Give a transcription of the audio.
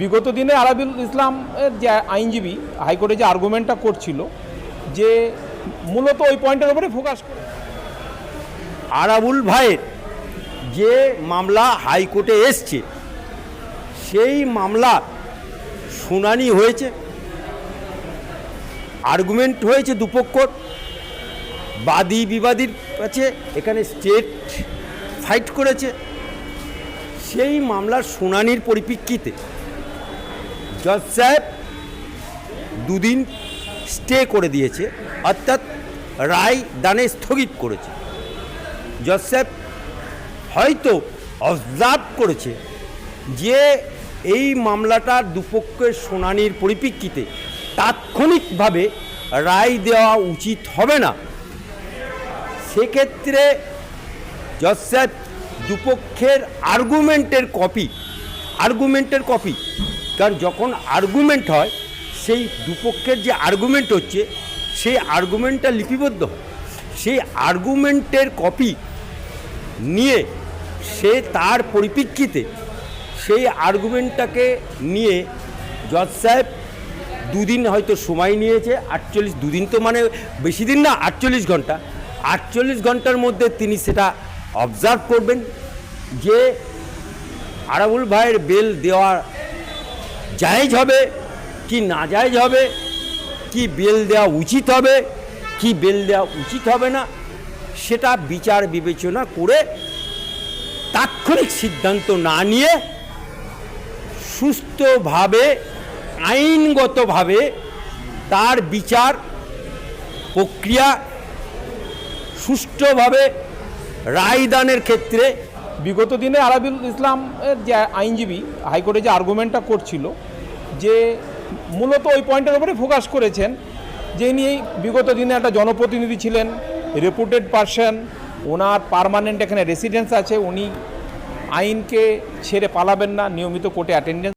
বিগত দিনে আরাবিল ইসলামের যে আইনজীবী হাইকোর্টে যে আর্গুমেন্টটা করছিল, যে মূলত ওই পয়েন্টের উপরে ফোকাস করে। আরাবুল ভাইয়ের যে মামলা হাইকোর্টে এসছে, সেই মামলা শুনানি হয়েছে আর্গুমেন্ট হয়েছে দুপক্ষর বাদী বিবাদীর কাছে, এখানে স্টেট ফাইট করেছে। সেই মামলার শুনানির পরিপ্রেক্ষিতে জজ সাহেব দুদিন স্টে করে দিয়েছে, অর্থাৎ রায় দানে স্থগিত করেছে। জজ সাহেব হয়তো অবজার্ভ করেছে যে এই মামলাটার দুপক্ষের শুনানির পরিপ্রেক্ষিতে তাৎক্ষণিকভাবে রায় দেওয়া উচিত হবে না। সেক্ষেত্রে জজ সাহেব দুপক্ষের আর্গুমেন্টের কপি আর্গুমেন্টের কপি কারণ যখন আর্গুমেন্ট হয়, সেই দুপক্ষের যে আর্গুমেন্ট হচ্ছে, সেই আর্গুমেন্টটা লিপিবদ্ধ। সেই আর্গুমেন্টের কপি নিয়ে সে তার পরিপ্রেক্ষিতে সেই আর্গুমেন্টটাকে নিয়ে জজ সাহেব দুদিন হয়তো সময় নিয়েছে, আটচল্লিশ, দুদিন তো মানে বেশি দিন না, আটচল্লিশ ঘণ্টা। আটচল্লিশ ঘণ্টার মধ্যে তিনি সেটা অবজার্ভ করবেন যে আরাবুল ভাইয়ের বেল দেওয়া জায়েজ হবে, কি না জায়েজ হবে, কি বেল দেওয়া উচিত হবে, কি বেল দেওয়া উচিত হবে না, সেটা বিচার বিবেচনা করে তাৎক্ষণিক সিদ্ধান্ত না নিয়ে সুস্থভাবে, আইনগতভাবে তার বিচার প্রক্রিয়া সুষ্ঠুভাবে রায়দানের ক্ষেত্রে বিগত দিনে আরাবিল ইসলামের যে আইনজীবী হাইকোর্টে যে আর্গুমেন্টটা করছিল, যে মূলত ওই পয়েন্টের উপরে ফোকাস করেছেন, যে ইনি বিগত দিনে একটা জনপ্রতিনিধি ছিলেন রেপুটেড পারসন ওনার পারমানেন্ট এখানে রেসিডেন্স আছে, উনি আইনকে ছেড়ে পালাবেন না, নিয়মিত কোর্টে অ্যাটেন্ডেন্স